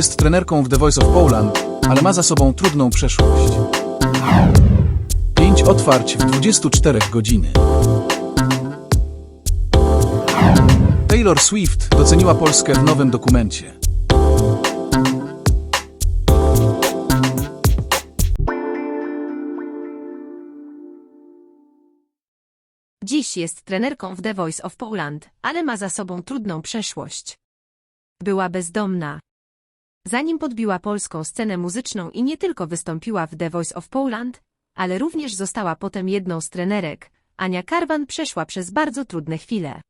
Jest trenerką w The Voice of Poland, ale ma za sobą trudną przeszłość. 5 otwarć w 24 godziny. Taylor Swift doceniła Polskę w nowym dokumencie. Dziś jest trenerką w The Voice of Poland, ale ma za sobą trudną przeszłość. Była bezdomna. Zanim podbiła polską scenę muzyczną i nie tylko wystąpiła w The Voice of Poland, ale również została potem jedną z trenerek, Ania Karwan przeszła przez bardzo trudne chwile.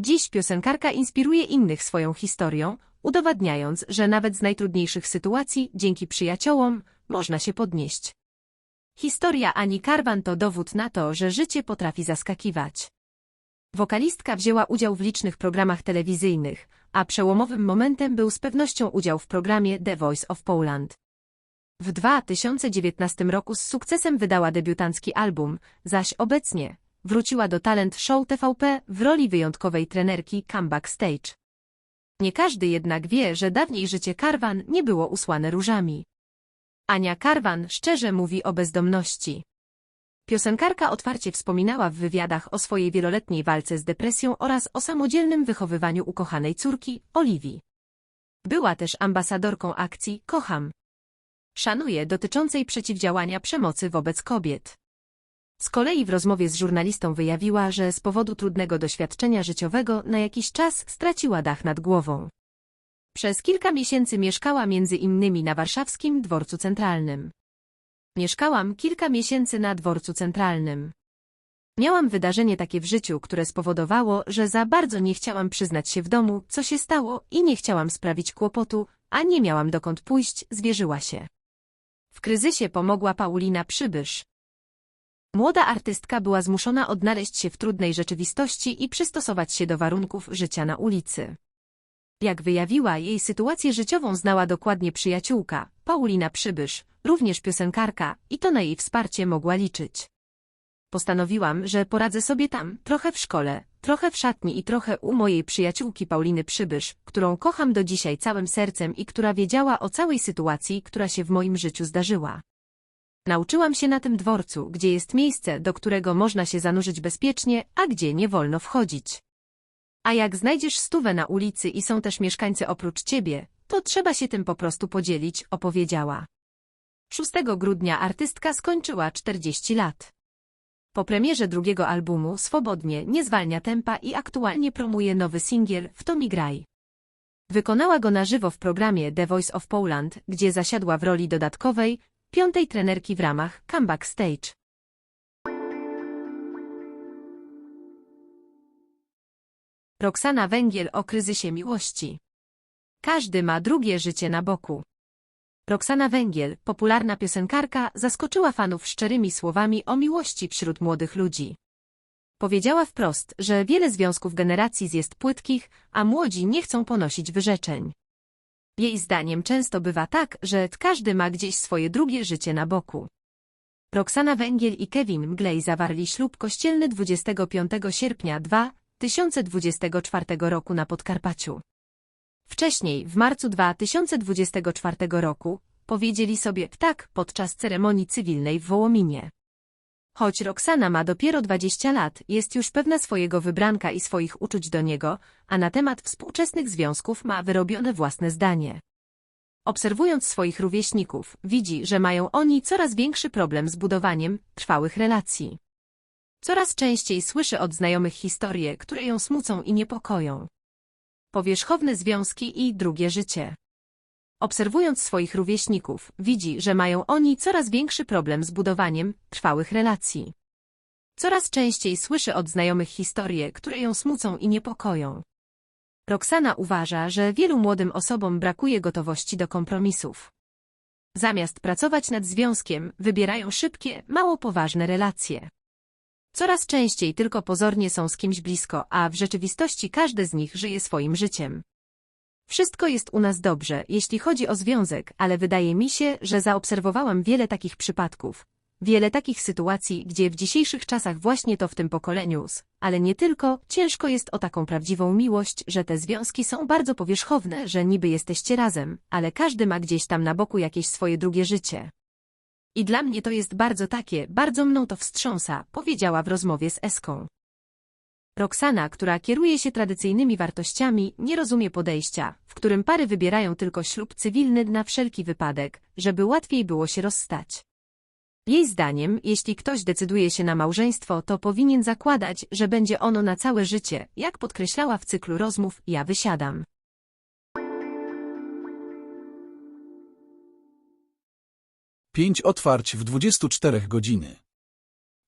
Dziś piosenkarka inspiruje innych swoją historią, udowadniając, że nawet z najtrudniejszych sytuacji, dzięki przyjaciołom, można się podnieść. Historia Ani Karwan to dowód na to, że życie potrafi zaskakiwać. Wokalistka wzięła udział w licznych programach telewizyjnych, a przełomowym momentem był z pewnością udział w programie The Voice of Poland. W 2019 roku z sukcesem wydała debiutancki album, zaś obecnie wróciła do talent show TVP w roli wyjątkowej trenerki Comeback Stage. Nie każdy jednak wie, że dawniej życie Karwan nie było usłane różami. Ania Karwan szczerze mówi o bezdomności. Piosenkarka otwarcie wspominała w wywiadach o swojej wieloletniej walce z depresją oraz o samodzielnym wychowywaniu ukochanej córki, Oliwii. Była też ambasadorką akcji Kocham. Szanuję dotyczącej przeciwdziałania przemocy wobec kobiet. Z kolei w rozmowie z żurnalistą wyjawiła, że z powodu trudnego doświadczenia życiowego na jakiś czas straciła dach nad głową. Przez kilka miesięcy mieszkała między innymi na warszawskim dworcu centralnym. Mieszkałam kilka miesięcy na dworcu centralnym. Miałam wydarzenie takie w życiu, które spowodowało, że za bardzo nie chciałam przyznać się w domu, co się stało i nie chciałam sprawić kłopotu, a nie miałam dokąd pójść, zwierzyła się. W kryzysie pomogła Paulina Przybysz. Młoda artystka była zmuszona odnaleźć się w trudnej rzeczywistości i przystosować się do warunków życia na ulicy. Jak wyjawiła, jej sytuację życiową znała dokładnie przyjaciółka, Paulina Przybysz, również piosenkarka, i to na jej wsparcie mogła liczyć. Postanowiłam, że poradzę sobie tam, trochę w szkole, trochę w szatni i trochę u mojej przyjaciółki Pauliny Przybysz, którą kocham do dzisiaj całym sercem i która wiedziała o całej sytuacji, która się w moim życiu zdarzyła. Nauczyłam się na tym dworcu, gdzie jest miejsce, do którego można się zanurzyć bezpiecznie, a gdzie nie wolno wchodzić. A jak znajdziesz stówę na ulicy i są też mieszkańcy oprócz ciebie, to trzeba się tym po prostu podzielić, opowiedziała. 6 grudnia artystka skończyła 40 lat. Po premierze drugiego albumu swobodnie nie zwalnia tempa i aktualnie promuje nowy singiel W to mi graj. Wykonała go na żywo w programie The Voice of Poland, gdzie zasiadła w roli dodatkowej, piątej trenerki w ramach Comeback Stage. Roxana Węgiel o kryzysie miłości. Każdy ma drugie życie na boku. Roxana Węgiel, popularna piosenkarka, zaskoczyła fanów szczerymi słowami o miłości wśród młodych ludzi. Powiedziała wprost, że wiele związków generacji jest płytkich, a młodzi nie chcą ponosić wyrzeczeń. Jej zdaniem często bywa tak, że każdy ma gdzieś swoje drugie życie na boku. Roxana Węgiel i Kevin Mglej zawarli ślub kościelny 25 sierpnia 2024 roku na Podkarpaciu. Wcześniej, w marcu 2024 roku, powiedzieli sobie tak podczas ceremonii cywilnej w Wołominie. Choć Roxana ma dopiero 20 lat, jest już pewna swojego wybranka i swoich uczuć do niego, a na temat współczesnych związków ma wyrobione własne zdanie. Obserwując swoich rówieśników, widzi, że mają oni coraz większy problem z budowaniem trwałych relacji. Coraz częściej słyszy od znajomych historie, które ją smucą i niepokoją. Powierzchowne związki i drugie życie. Obserwując swoich rówieśników, widzi, że mają oni coraz większy problem z budowaniem trwałych relacji. Coraz częściej słyszy od znajomych historie, które ją smucą i niepokoją. Roxana uważa, że wielu młodym osobom brakuje gotowości do kompromisów. Zamiast pracować nad związkiem, wybierają szybkie, mało poważne relacje. Coraz częściej tylko pozornie są z kimś blisko, a w rzeczywistości każdy z nich żyje swoim życiem. Wszystko jest u nas dobrze, jeśli chodzi o związek, ale wydaje mi się, że zaobserwowałam wiele takich przypadków. Wiele takich sytuacji, gdzie w dzisiejszych czasach właśnie to w tym pokoleniu, ale nie tylko, ciężko jest o taką prawdziwą miłość, że te związki są bardzo powierzchowne, że niby jesteście razem, ale każdy ma gdzieś tam na boku jakieś swoje drugie życie. I dla mnie to jest bardzo takie, bardzo mną to wstrząsa, powiedziała w rozmowie z Eską. Roxana, która kieruje się tradycyjnymi wartościami, nie rozumie podejścia, w którym pary wybierają tylko ślub cywilny na wszelki wypadek, żeby łatwiej było się rozstać. Jej zdaniem, jeśli ktoś decyduje się na małżeństwo, to powinien zakładać, że będzie ono na całe życie, jak podkreślała w cyklu rozmów Ja wysiadam. Pięć otwarć w 24 godziny.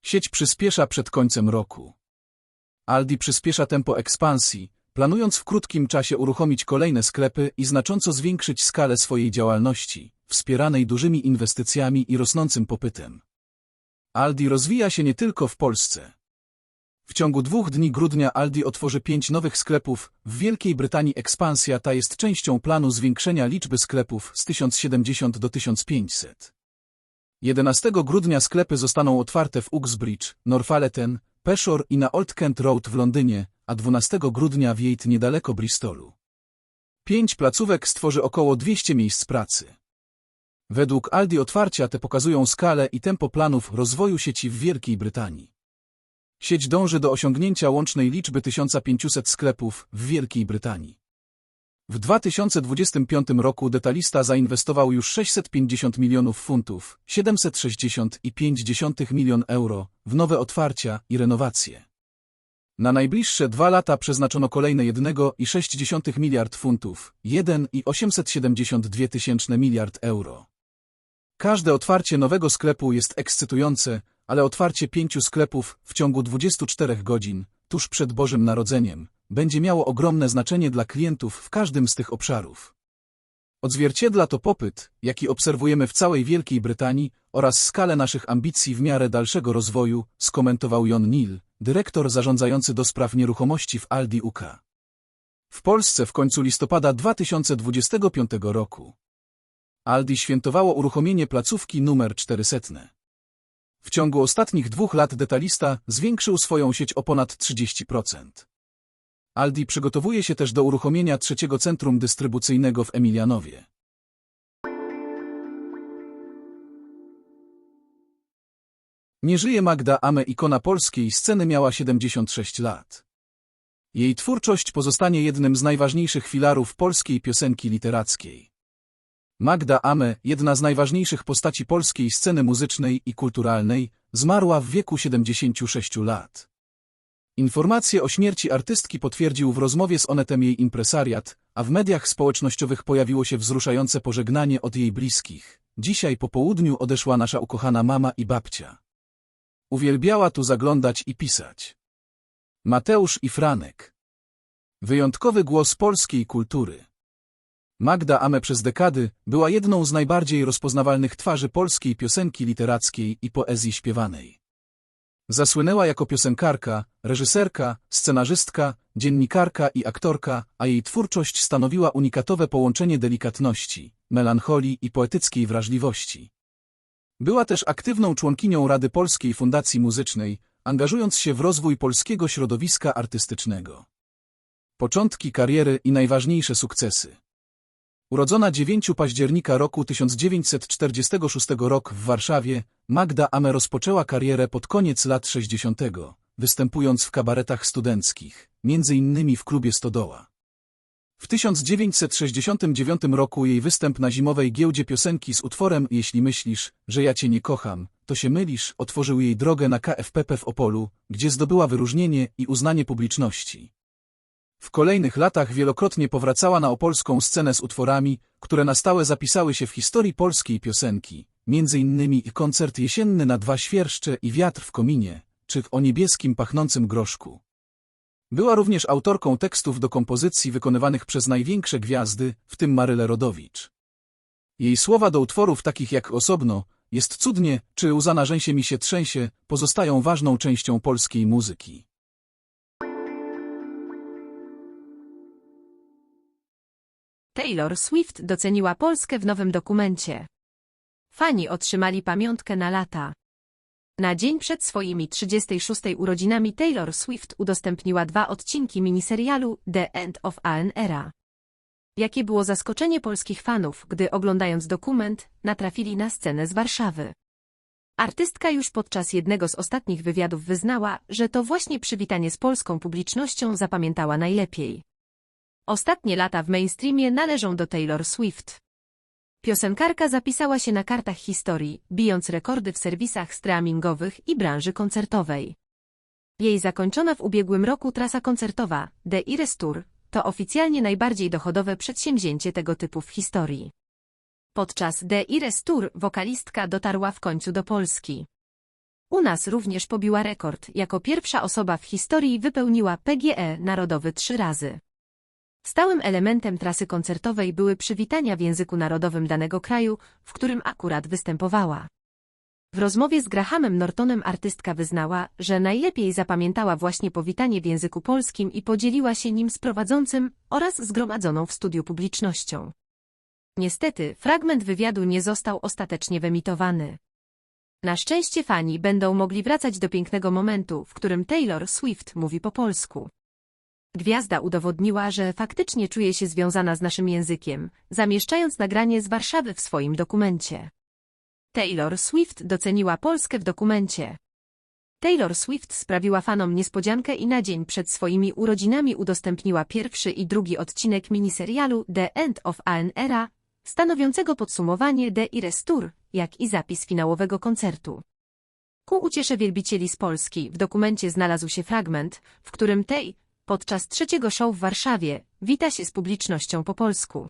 Sieć przyspiesza przed końcem roku. Aldi przyspiesza tempo ekspansji, planując w krótkim czasie uruchomić kolejne sklepy i znacząco zwiększyć skalę swojej działalności, wspieranej dużymi inwestycjami i rosnącym popytem. Aldi rozwija się nie tylko w Polsce. W ciągu dwóch dni grudnia Aldi otworzy pięć nowych sklepów. W Wielkiej Brytanii ekspansja ta jest częścią planu zwiększenia liczby sklepów z 1070 do 1500. 11 grudnia sklepy zostaną otwarte w Uxbridge, Northallerton, Peshore i na Old Kent Road w Londynie, a 12 grudnia w Yate niedaleko Bristolu. Pięć placówek stworzy około 200 miejsc pracy. Według Aldi otwarcia te pokazują skalę i tempo planów rozwoju sieci w Wielkiej Brytanii. Sieć dąży do osiągnięcia łącznej liczby 1500 sklepów w Wielkiej Brytanii. W 2025 roku detalista zainwestował już 650 milionów funtów, 760,5 milion euro w nowe otwarcia i renowacje. Na najbliższe dwa lata przeznaczono kolejne 1,6 miliard funtów, 1,872 tysięczne miliard euro. Każde otwarcie nowego sklepu jest ekscytujące, ale otwarcie pięciu sklepów w ciągu 24 godzin, tuż przed Bożym Narodzeniem, będzie miało ogromne znaczenie dla klientów w każdym z tych obszarów. Odzwierciedla to popyt, jaki obserwujemy w całej Wielkiej Brytanii oraz skalę naszych ambicji w miarę dalszego rozwoju, skomentował Jon Neal, dyrektor zarządzający do spraw nieruchomości w Aldi UK. W Polsce w końcu listopada 2025 roku. Aldi świętowało uruchomienie placówki numer 400. W ciągu ostatnich dwóch lat detalista zwiększył swoją sieć o ponad 30%. Aldi przygotowuje się też do uruchomienia trzeciego centrum dystrybucyjnego w Emilianowie. Nie żyje Magda Ame, ikona polskiej sceny miała 76 lat. Jej twórczość pozostanie jednym z najważniejszych filarów polskiej piosenki literackiej. Magda Ame, jedna z najważniejszych postaci polskiej sceny muzycznej i kulturalnej, zmarła w wieku 76 lat. Informację o śmierci artystki potwierdził w rozmowie z Onetem jej impresariat, a w mediach społecznościowych pojawiło się wzruszające pożegnanie od jej bliskich. Dzisiaj po południu odeszła nasza ukochana mama i babcia. Uwielbiała tu zaglądać i pisać. Mateusz i Franek. Wyjątkowy głos polskiej kultury. Magda Ame przez dekady była jedną z najbardziej rozpoznawalnych twarzy polskiej piosenki literackiej i poezji śpiewanej. Zasłynęła jako piosenkarka, reżyserka, scenarzystka, dziennikarka i aktorka, a jej twórczość stanowiła unikatowe połączenie delikatności, melancholii i poetyckiej wrażliwości. Była też aktywną członkinią Rady Polskiej Fundacji Muzycznej, angażując się w rozwój polskiego środowiska artystycznego. Początki kariery i najważniejsze sukcesy. Urodzona 9 października roku 1946 rok w Warszawie, Magda Ame rozpoczęła karierę pod koniec lat 60., występując w kabaretach studenckich, innymi w klubie Stodoła. W 1969 roku jej występ na zimowej giełdzie piosenki z utworem Jeśli myślisz, że ja cię nie kocham, to się mylisz, otworzył jej drogę na KFPP w Opolu, gdzie zdobyła wyróżnienie i uznanie publiczności. W kolejnych latach wielokrotnie powracała na opolską scenę z utworami, które na stałe zapisały się w historii polskiej piosenki, między innymi koncert jesienny na dwa świerszcze i wiatr w kominie, czy o niebieskim pachnącym groszku. Była również autorką tekstów do kompozycji wykonywanych przez największe gwiazdy, w tym Marylę Rodowicz. Jej słowa do utworów takich jak Osobno, Jest cudnie, czy Łza na rzęsie mi się trzęsie, pozostają ważną częścią polskiej muzyki. Taylor Swift doceniła Polskę w nowym dokumencie. Fani otrzymali pamiątkę na lata. Na dzień przed swoimi 36 urodzinami Taylor Swift udostępniła dwa odcinki miniserialu The End of an Era. Jakie było zaskoczenie polskich fanów, gdy oglądając dokument, natrafili na scenę z Warszawy. Artystka już podczas jednego z ostatnich wywiadów wyznała, że to właśnie przywitanie z polską publicznością zapamiętała najlepiej. Ostatnie lata w mainstreamie należą do Taylor Swift. Piosenkarka zapisała się na kartach historii, bijąc rekordy w serwisach streamingowych i branży koncertowej. Jej zakończona w ubiegłym roku trasa koncertowa, The Ires Tour, to oficjalnie najbardziej dochodowe przedsięwzięcie tego typu w historii. Podczas The Ires Tour wokalistka dotarła w końcu do Polski. U nas również pobiła rekord, jako pierwsza osoba w historii wypełniła PGE Narodowy trzy razy. Stałym elementem trasy koncertowej były przywitania w języku narodowym danego kraju, w którym akurat występowała. W rozmowie z Grahamem Nortonem artystka wyznała, że najlepiej zapamiętała właśnie powitanie w języku polskim i podzieliła się nim z prowadzącym oraz zgromadzoną w studiu publicznością. Niestety, fragment wywiadu nie został ostatecznie wyemitowany. Na szczęście fani będą mogli wracać do pięknego momentu, w którym Taylor Swift mówi po polsku. Gwiazda udowodniła, że faktycznie czuje się związana z naszym językiem, zamieszczając nagranie z Warszawy w swoim dokumencie. Taylor Swift doceniła Polskę w dokumencie. Taylor Swift sprawiła fanom niespodziankę i na dzień przed swoimi urodzinami udostępniła pierwszy i drugi odcinek miniserialu The End of an Era, stanowiącego podsumowanie The Ires Tour, jak i zapis finałowego koncertu. Ku uciesze wielbicieli z Polski w dokumencie znalazł się fragment, w którym Tej, podczas trzeciego show w Warszawie, wita się z publicznością po polsku.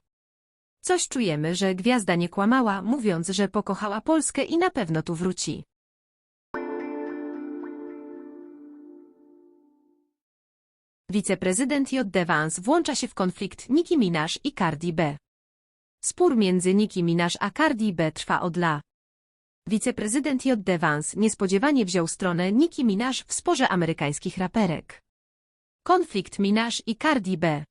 Coś czujemy, że gwiazda nie kłamała, mówiąc, że pokochała Polskę i na pewno tu wróci. Wiceprezydent J.D. Vance włącza się w konflikt Nicki Minaj i Cardi B. Spór między Nicki Minaj a Cardi B trwa od lat. Wiceprezydent J.D. Vance niespodziewanie wziął stronę Nicki Minaj w sporze amerykańskich raperek. Konflikt Minaj i Cardi B.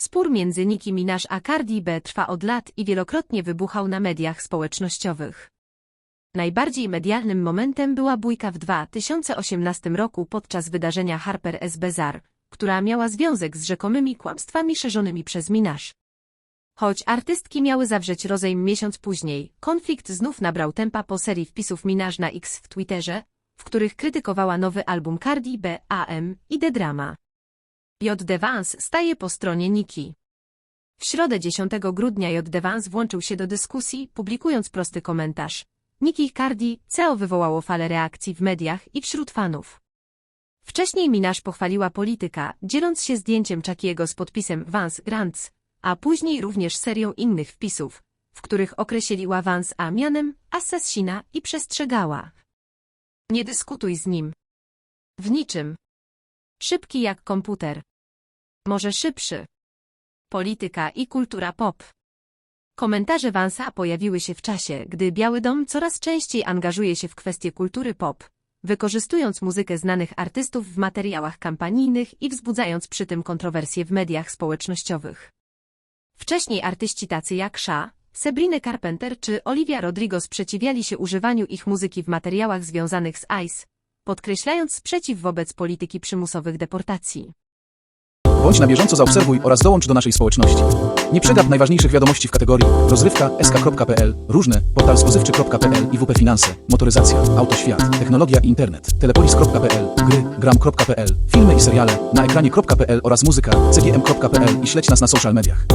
Spór między Nicki Minaj a Cardi B trwa od lat i wielokrotnie wybuchał na mediach społecznościowych. Najbardziej medialnym momentem była bójka w 2018 roku podczas wydarzenia Harper S. Bazaar, która miała związek z rzekomymi kłamstwami szerzonymi przez Minaj. Choć artystki miały zawrzeć rozejm miesiąc później, konflikt znów nabrał tempa po serii wpisów Minaj na X w Twitterze, w których krytykowała nowy album Cardi B, AM i The Drama. J.D. Vance staje po stronie Niki. W środę 10 grudnia J.D. Vance włączył się do dyskusji, publikując prosty komentarz. Niki Cardi, CEO wywołało falę reakcji w mediach i wśród fanów. Wcześniej Minaj pochwaliła polityka, dzieląc się zdjęciem Chuckiego z podpisem Vance Grants, a później również serią innych wpisów, w których określiła Vance a mianem asesina i przestrzegała. Nie dyskutuj z nim. W niczym. Szybki jak komputer. Może szybszy. Polityka i kultura pop. Komentarze Vansa pojawiły się w czasie, gdy Biały Dom coraz częściej angażuje się w kwestie kultury pop, wykorzystując muzykę znanych artystów w materiałach kampanijnych i wzbudzając przy tym kontrowersje w mediach społecznościowych. Wcześniej artyści tacy jak Sha, Sabrina Carpenter czy Olivia Rodrigo sprzeciwiali się używaniu ich muzyki w materiałach związanych z ICE, podkreślając sprzeciw wobec polityki przymusowych deportacji. Bądź na bieżąco zaobserwuj oraz dołącz do naszej społeczności. Nie przegap najważniejszych wiadomości w kategorii rozrywka, sk.pl, różne, portal spożywczy.pl i WP Finanse, motoryzacja, autoświat, technologia i internet, telepolis.pl, gry, gram.pl, filmy i seriale, na ekranie.pl oraz muzyka, cgm.pl i śledź nas na social mediach.